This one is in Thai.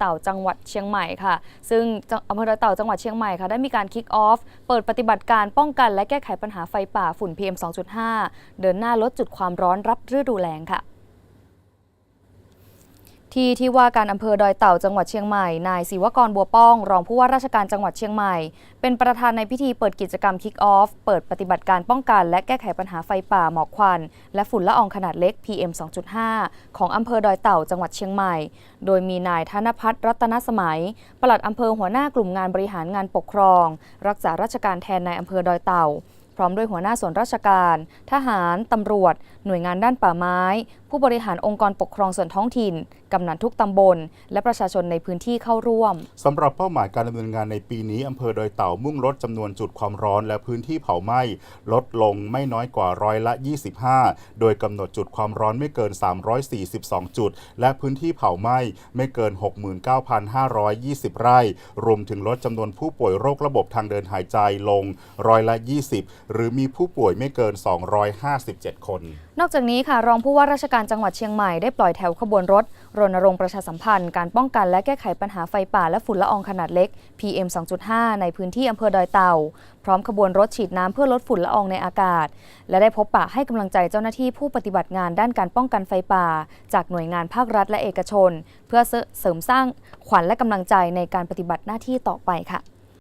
เต่าจังหวัดเชียงใหม่ค่ะ ซึ่งอำเภอเต่าจังหวัดเชียงใหม่ค่ะได้มีการคิกออฟ เปิดปฏิบัติการป้องกันและแก้ไขปัญหาไฟป่าฝุ่น PM 2.5 เดินหน้าลดจุดความร้อนรับฤดูแล้งค่ะ ที่ที่ว่าการอำเภอดอยเต่าจังหวัดเชียงใหม่ นายศิวกรบัวป้อง รองผู้ว่าราชการจังหวัดเชียงใหม่ เป็นประธานในพิธีเปิดกิจกรรมคิกออฟ เปิดปฏิบัติการป้องกัน และแก้ไขปัญหาไฟป่าหมอกควัน และฝุ่นละอองขนาดเล็ก PM 2.5 ของอำเภอดอยเต่าจังหวัดเชียงใหม่ โดยมีนายธนพัฒน์รัตนสมัย ปลัดอำเภอหัวหน้ากลุ่มงานบริหารงานปกครอง รักษาราชการแทนนายอำเภอดอยเต่า พร้อมด้วยหัวหน้าส่วนราชการ ทหาร ตำรวจ หน่วยงานด้านป่าไม้ ผู้บริหารองค์กรปกครองส่วนท้องถิ่น กำนันทุกตำบล และประชาชนในพื้นที่เข้าร่วมสำหรับเป้าหมายการดำเนินงานในปีนี้อำเภอดอยเต่ามุ่งลดจำนวนจุดความร้อน และพื้นที่เผาไหม้ลดลงไม่น้อยกว่าร้อยละ 25 โดยกำหนดจุดความร้อนไม่เกิน 342 จุด และพื้นที่เผาไหม้ไม่เกิน 69,520 ไร่ รวมถึงลดจำนวนผู้ป่วยโรคระบบทางเดินหายใจลงร้อยละ 20หรือมีผู้ป่วยไม่เกิน 257 คน นอกจากนี้ค่ะ รองผู้ว่าราชการจังหวัดเชียงใหม่ได้ปล่อยแถวขบวนรถ รณรงค์ประชาสัมพันธ์ การป้องกันและแก้ไขปัญหาไฟป่าและฝุ่นละอองขนาดเล็ก PM 2.5 ในพื้นที่อำเภอดอยเต่า พร้อมขบวนรถฉีดน้ำเพื่อลดฝุ่นละอองในอากาศ และได้พบปะให้กำลังใจเจ้าหน้าที่ผู้ปฏิบัติงานด้านการป้องกันไฟป่า จากหน่วยงานภาครัฐและเอกชน เพื่อเสริมสร้างขวัญและกำลังใจในการปฏิบัติหน้าที่ต่อไปค่ะ